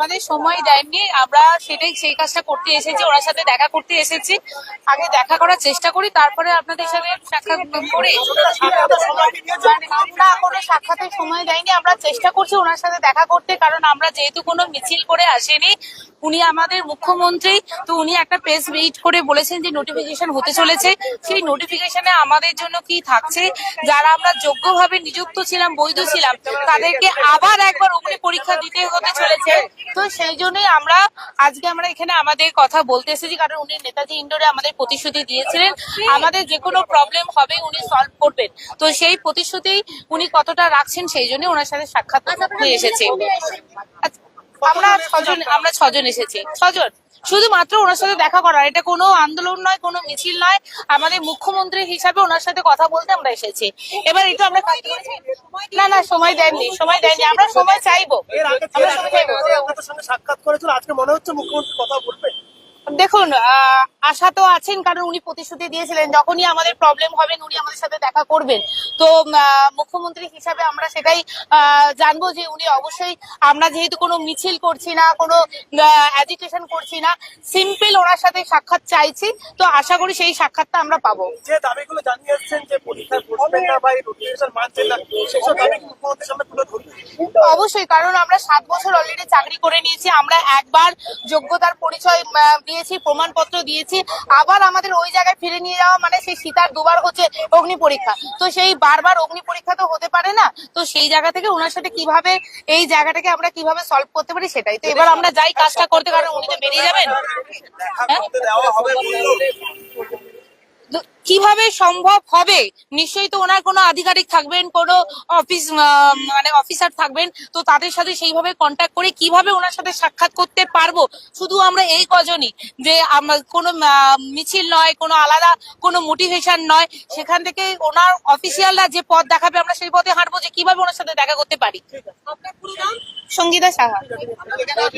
আমাদের সময় দেননি আমরা সেটাই সেই কাজটা করতে এসেছি, ওনার সাথে দেখা করতে এসেছি। আগে দেখা করার চেষ্টা করি, তারপরে আপনাদের সাথে সাক্ষাৎ করে। আমরা কোনো সাক্ষাতের সময় দেয়নি, আমরা চেষ্টা করছি ওনার সাথে দেখা করতে, কারণ আমরা যেহেতু কোনো মিছিল করে আসেনি, উনি আমাদের মুখ্যমন্ত্রী, তো উনি একটা প্রেস মিট করে বলেছেন যে নোটিফিকেশন হতে চলেছে। সেই নোটিফিকেশনে আমাদের জন্য কি থাকছে? যারা আমরা যোগ্যভাবে নিযুক্ত ছিলাম, বৈধ ছিলাম, তাদেরকে আবার একবার অগ্নি পরীক্ষা দিতে হতে চলেছে। তো সেই জন্যই আমরা আজকে আমরা এখানে আমাদের কথা বলতে এসেছি কারণ উনি নেতাজি ইন্ডোরে আমাদের প্রতিশ্রুতি দিয়েছিলেন। আমাদের যে কোনো প্রবলেম হবে উনি সলভ করবেন। তো সেই প্রতিশ্রুতি উনি কতটা রাখছেন সেই জন্য ওনার সাথে সাক্ষাৎ করতে এসেছি। আচ্ছা, আমরা ছজন আমরা ছজন এসেছি। ছজন। শুধুমাত্র ওনার সাথে দেখা করার এটা কোনো আন্দোলন নয় কোনো মিছিল নয়। আমাদের মুখ্যমন্ত্রী হিসাবে ওনার সাথে কথা বলতে আমরা এসেছি। এবার এটা আমরা না না সময় দেননি সময় দেননি। আমরা সময় চাইব। আমরা সময় চাইব। সাক্ষাৎ করেছিল আজকে মনে হচ্ছে মুখ্যমন্ত্রী কথা বলবে। দেখুন আশা তো আছেন কারণ উনি প্রতিশ্রুতি দিয়েছিলেন। যখনই আমাদের প্রবলেম হবে উনি আমাদের সাথে দেখা করবেন। তো মুখ্যমন্ত্রী হিসাবে আমরা সেটাই জানব যে উনি অবশ্যই আমরা যেহেতু কোনো মিছিল করছি না কোনো এডুকেশন করছি না সিম্পল ওনার সাথে সাক্ষাৎ চাইছি। তো আশা করি সেই সাক্ষাৎটা আমরা পাবো। যে দাবিগুলো জানিয়ে এসছেন যে বসবেন না বা এই নোটিফিকেশন মানছেন না সেসব দাবি মুখ্যমন্ত্রীর সামনে তুলে ধরবেন? অবশ্যই কারণ আমরা সাত বছর অলরেডি চাকরি করে নিয়েছি। আমরা একবার যোগ্যতার পরিচয় দিয়েছি প্রমাণপত্র দিয়েছি। আবার আমাদের ওই জায়গায় ফিরে নিয়ে যাওয়া মানে সেই সীতার দুবার হচ্ছে অগ্নি পরীক্ষা। তো সেই বারবার অগ্নি পরীক্ষা তো হতে পারে না, তো সেই জায়গা থেকে ওনার সাথে কীভাবে, এই জায়গাটাকে আমরা কীভাবে সলভ করতে পারি সেটাই। তো এবার আমরা যাই কাজটা করতে, কারণ উনি তো বেরিয়ে যাবেন। হ্যাঁ? কীভাবে সম্ভব হবে? নিশ্চয়ই তো ওনার কোনো আধিকারিক থাকবেন, কোনো অফিস মানে অফিসার থাকবেন, তো তাদের সাথে সেইভাবে কন্ট্যাক্ট করে কীভাবে ওনার সাথে সাক্ষাৎ করতে পারব? শুধু আমরা এই কজনই, যে কোনো মিছিল নয়, কোনো আলাদা, কোনো মোটিভেশন নয়, সেখান থেকে ওনার অফিসিয়ালরা যে পথ দেখাবে, আমরা সেই পথে হাঁটবো যে কীভাবে ওনার সাথে দেখা করতে পারি। আপনার পুরো নাম? সঙ্গীতা সাহা।